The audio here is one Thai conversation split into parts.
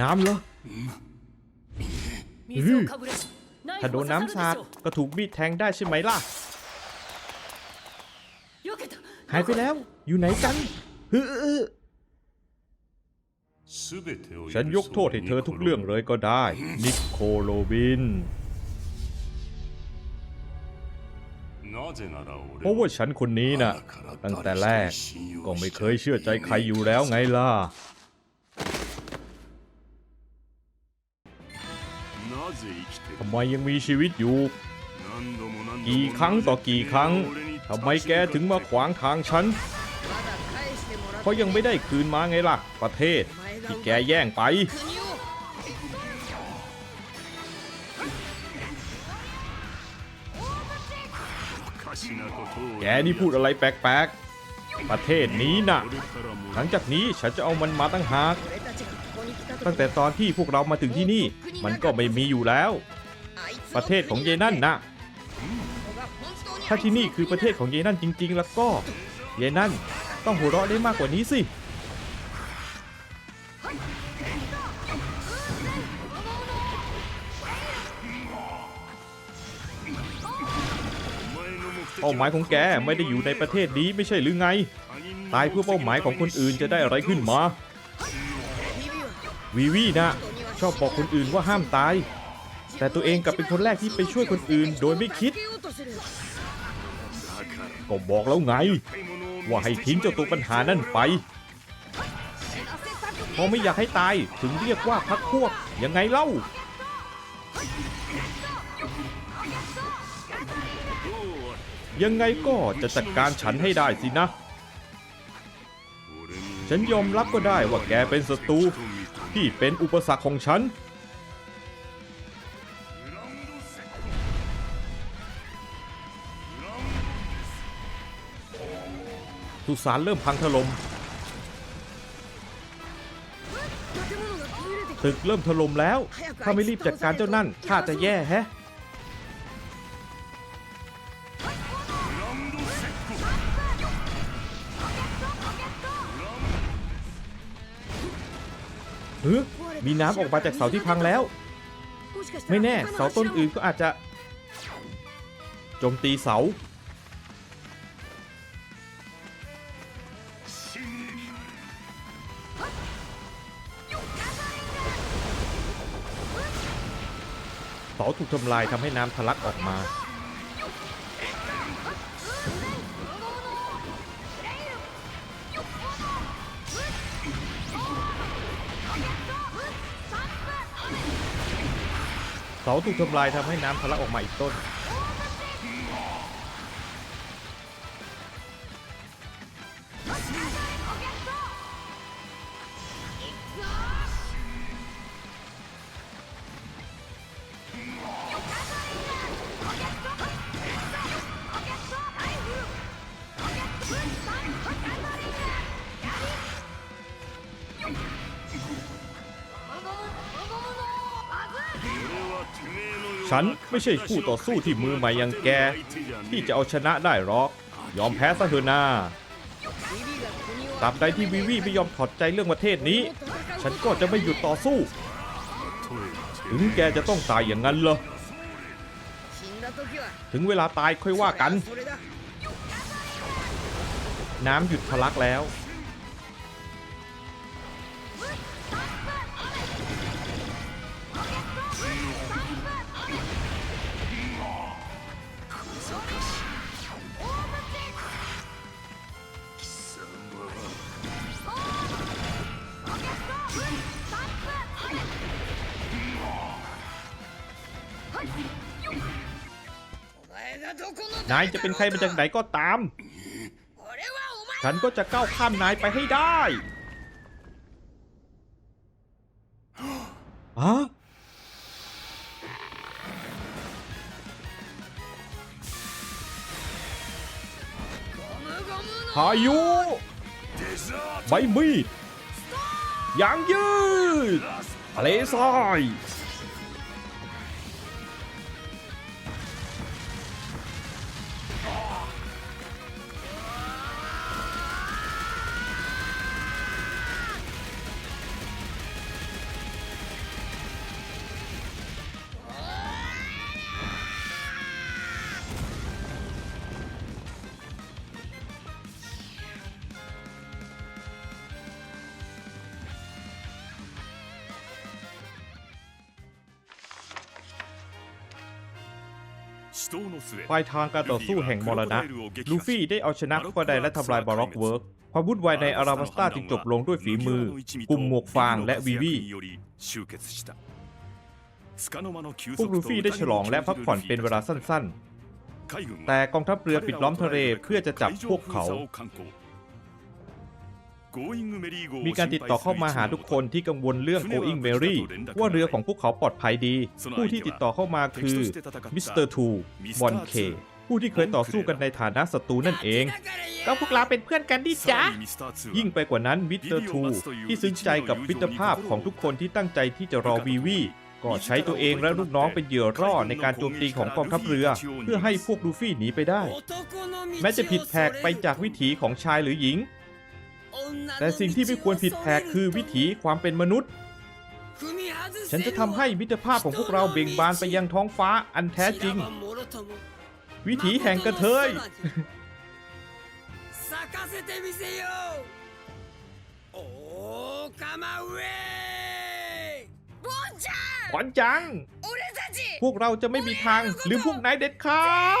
น้ำเหรอถ้าโดนน้ำสาดก็ถูกมีดแทงได้ใช่ไหมล่ะ หายไปแล้ว อยู่ไหนกันฉันยกโทษให้เธอทุกเรื่องเลยก็ได้ นิโคโลบิน เพราะว่าฉันคนนี้น่ะ ตั้งแต่แรกก็ไม่เคยเชื่อใจใครอยู่แล้วไงล่ะ ทำไมยังมีชีวิตอยู่ กี่ครั้งต่อกี่ครั้ง ทำไมแกถึงมาขวางทางฉัน เพราะยังไม่ได้คืนมาไงล่ะ ประเทศที่แกแย่งไป แกนี่พูดอะไรแปลกๆ ประเทศนี้น่ะ หลังจากนี้ฉันจะเอามันมาตั้งหาก ตั้งแต่ตอนที่พวกเรามาถึงที่นี่ มันก็ไม่มีอยู่แล้ว ประเทศของเยนั่นนะถ้าที่นี่คือประเทศของเยนั่นจริง ๆ แล้วก็ เยนั่นต้องหัวเราะได้มากกว่านี้สิ เป้าหมายของแกไม่ได้อยู่ในประเทศนี้ไม่ใช่หรือไง ตายเพื่อเป้าหมายของคนอื่นจะได้อะไรขึ้นมา วีวีนะชอบบอกคนอื่นว่าห้ามตาย แต่ตัวเองกลับเป็นคนแรกที่ไปช่วยคนอื่นโดยไม่คิด ก็บอกแล้วไง ว่าให้ทิ้งเจ้าตัวปัญหานั่นไปพราะไม่อยากให้ตายถึงเรียกว่าพักพวกยังไงเล่า ยังไงก็จะจัดการฉันให้ได้สินะ ฉันยอมรับก็ได้ว่าแกเป็นศัตรูที่เป็นอุปสรรคของฉัน สุสานเริ่มพังถล่มตึกเริ่มถล่มแล้ว ถ้าไม่รีบจัดการเจ้านั่นข้าจะแย่แฮะ ฮ้ยมีน้ำออกมาจากเสาที่พังแล้ว ไม่แน่เสาต้นอื่นก็อาจจะโจมตีเสา เสาถูกทำลายทำให้น้ำทะลักออกมาาถูกทำลายทำให้น้ำทะลักออกมาอีกต้น ฉันไม่ใช่คู่ต่อสู้ที่มือใหม่อย่างแก ที่จะเอาชนะได้หรอก ยอมแพ้ซะเถอะนาตราบใดที่วีวีไม่ยอมถอดใจเรื่องประเทศนี้ ฉันก็จะไม่หยุดต่อสู้ ถึงแกจะต้องตายอย่างนั้นเหรอ ถึงเวลาตายค่อยว่ากัน น้ำหยุดทะลักแล้ว นายจะเป็นใครมาจากไหนก็ตาม ฉันก็จะก้าวข้ามนายไปให้ได้ฮะพายุใบมีดยางยืดทะเลทราย ปลายทางการต่อสู้แห่งมรณะ ลูฟี่ได้เอาชนะพวกใดและทำลายบาร็อกเวิร์กความวุ่นวายในอาราบัสตาจึงจบลงด้วยฝีมือกลุ่มหมวกฟางและวีวีพวกลูฟี่ได้ฉลองและพักผ่อนเป็นเวลาสั้นๆ แต่กองทัพเรือปิดล้อมทะเลเพื่อจะจับพวกเขา มีการติดต่อเข้ามาหาทุกคนที่กังวลเรื่อง Going Merry ว่าเรือของพวกเขาปลอดภัยดี ผู้ที่ติดต่อเข้ามาคือมิสเตอร์ทูบอนเคผู้ที่เคยต่อสู้กันในฐานะศัตรูนั่นเอง ก็พวกเราเป็นเพื่อนกันดิจ้ายิ่งไปกว่านั้นมิสเตอร์ทูที่ซึ้งใจกับมิตรภาพของทุกคนที่ตั้งใจที่จะรอวีวีก็ใช้ตัวเองและลูกน้องเป็นเหยื่อร่อในการโจมตีของกองทัพเรือ เพื่อให้พวกลูฟี่หนีไปได้ แม้จะผิดแผกไปจากวิถีของชายหรือหญิง แต่สิ่งที่ไม่ควรผิดแผกคือวิถีความเป็นมนุษย์ ฉันจะทำให้มิตรภาพของพวกเราเบ่งบานไปยังท้องฟ้าอันแท้จริง วิถีแห่งกระเทยขวัญจัง พวกเราจะไม่มีทางหรือพวกนายเด็ดขาด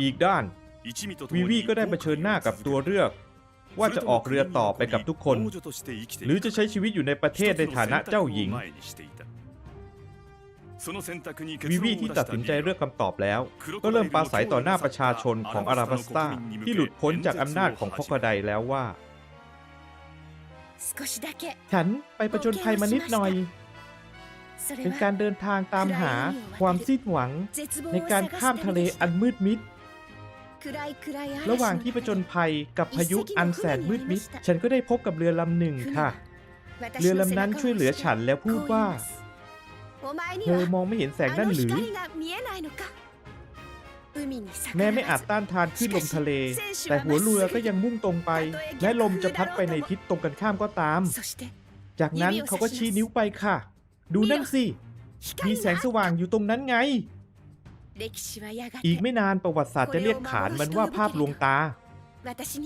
อีกด้านวีวีก็ได้เผชิญหน้ากับตัวเลือก ว่าจะออกเรือต่อไปกับทุกคน หรือจะใช้ชีวิตอยู่ในประเทศในฐานะเจ้าหญิงวิวีที่ตัดสินใจเลือกคำตอบแล้ว ก็เริ่มปราศัยต่อหน้าประชาชนของอาราบัสตาที่หลุดพ้นจากอำนาจของพกระไดแล้วว่า ฉันไปประชนภัยมานิดหน่อย เป็นการเดินทางตามหาความสิ้นหวัง ในการข้ามทะเลอันมืดมิด ระหว่างที่ประจนภัยกับพายุอันแสนมืดมิด ฉันก็ได้พบกับเรือลำหนึ่งค่ะ เรือลำนั้นช่วยเหลือฉันแล้วพูดว่าเธอมองไม่เห็นแสงนั่นหรือ แม่ไม่อาจต้านทานขึ้นลมทะเล แต่หัวเรือก็ยังมุ่งตรงไป และลมจะพัดไปในทิศตรงกันข้ามก็ตาม จากนั้นเขาก็ชี้นิ้วไปค่ะ ดูนั่นสิ มีแสงสว่างอยู่ตรงนั้นไง อีกไม่นานประวัติศาสตร์จะเรียกขานมันว่าภาพลวงตา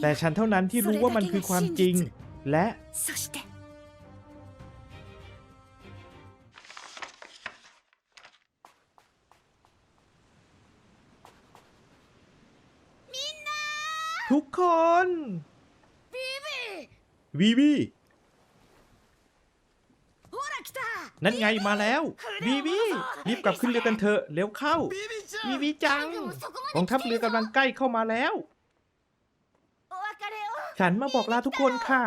แต่ฉันเท่านั้นที่รู้ว่ามันคือความจริง และ ทุกคน วีวี นั่นไงมาแล้วบีบีรีบกลับขึ้นเรือกันเถอะเร็วเข้าบีบีจังกองทัพเรือกำลังใกล้เข้ามาแล้ว ฉันมาบอกลาทุกคนค่ะ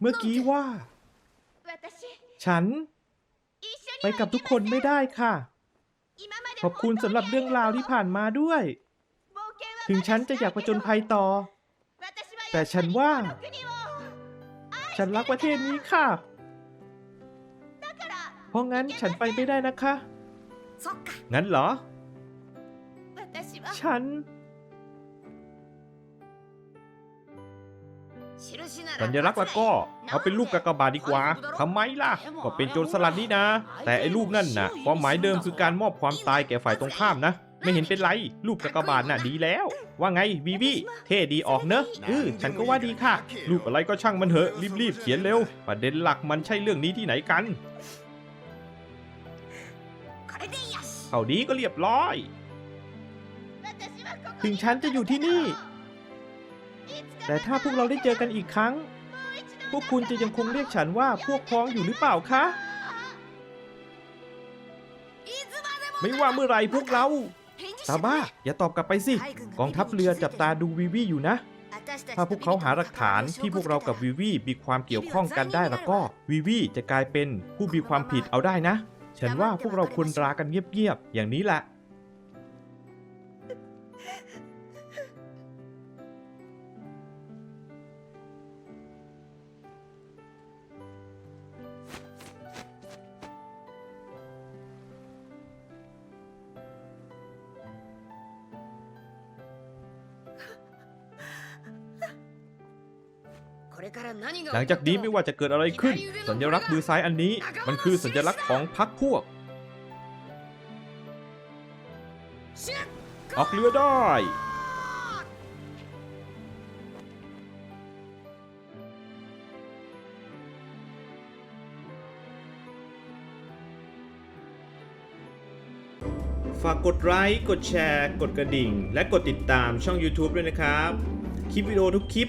เมื่อกี้ว่า ฉัน ไปกับทุกคนไม่ได้ค่ะ ขอบคุณสำหรับเรื่องราวที่ผ่านมาด้วย ถึงฉันจะอยากประจนภัยต่อ แต่ฉันว่า ฉันรักประเทศนี้ค่ะ เพราะงั้นฉันไปไม่ได้นะคะ งั้นเหรอ ฉัน สัญลักษณ์ละก็ เอาเป็นรูปกากบาทดีกว่าทำไมล่ะ ก็เป็นโจรสลัดนี่นะ แต่ไอ้รูปนั่นน่ะ ความหมายเดิมคือการมอบความตายแก่ฝ่ายตรงข้ามนะ ไม่เห็นเป็นไร รูปกากบาทน่ะดีแล้ว ว่าไงวีวีเท่ดีออกเนอะอือฉันก็ว่าดีค่ะ รูปอะไรก็ช่างมันเถอะรีบๆเขียนเร็ว ประเด็นหลักมันใช่เรื่องนี้ที่ไหนกัน เขาดีก็เรียบร้อย ถึงฉันจะอยู่ที่นี่ แต่ถ้าพวกเราได้เจอกันอีกครั้ง พวกคุณจะยังคงเรียกฉันว่าพวกพ้องอยู่หรือเปล่าคะ ไม่ว่าเมื่อไรพวกเรา ซาบ้าอย่าตอบกลับไปสิ กองทัพเรือจับตาดูวิวีอยู่นะ ถ้าพวกเขาหาหลักฐานที่พวกเรากับวิวีมีความเกี่ยวข้องกันได้แล้วก็วิวีจะกลายเป็นผู้มีความผิดเอาได้นะ ฉันว่าพวกเราควรรากันเงียบๆอย่างนี้แหละ หลังจากนี้ไม่ว่าจะเกิดอะไรขึ้น สัญลักษณ์มือซ้ายอันนี้ มันคือสัญลักษณ์ของพรรคพวก ออกเรือได้ฝากกดไลค์ กดแชร์ กดกระดิ่ง และกดติดตามช่อง YouTube ด้วยนะครับ คลิปวิดีโอทุกคลิป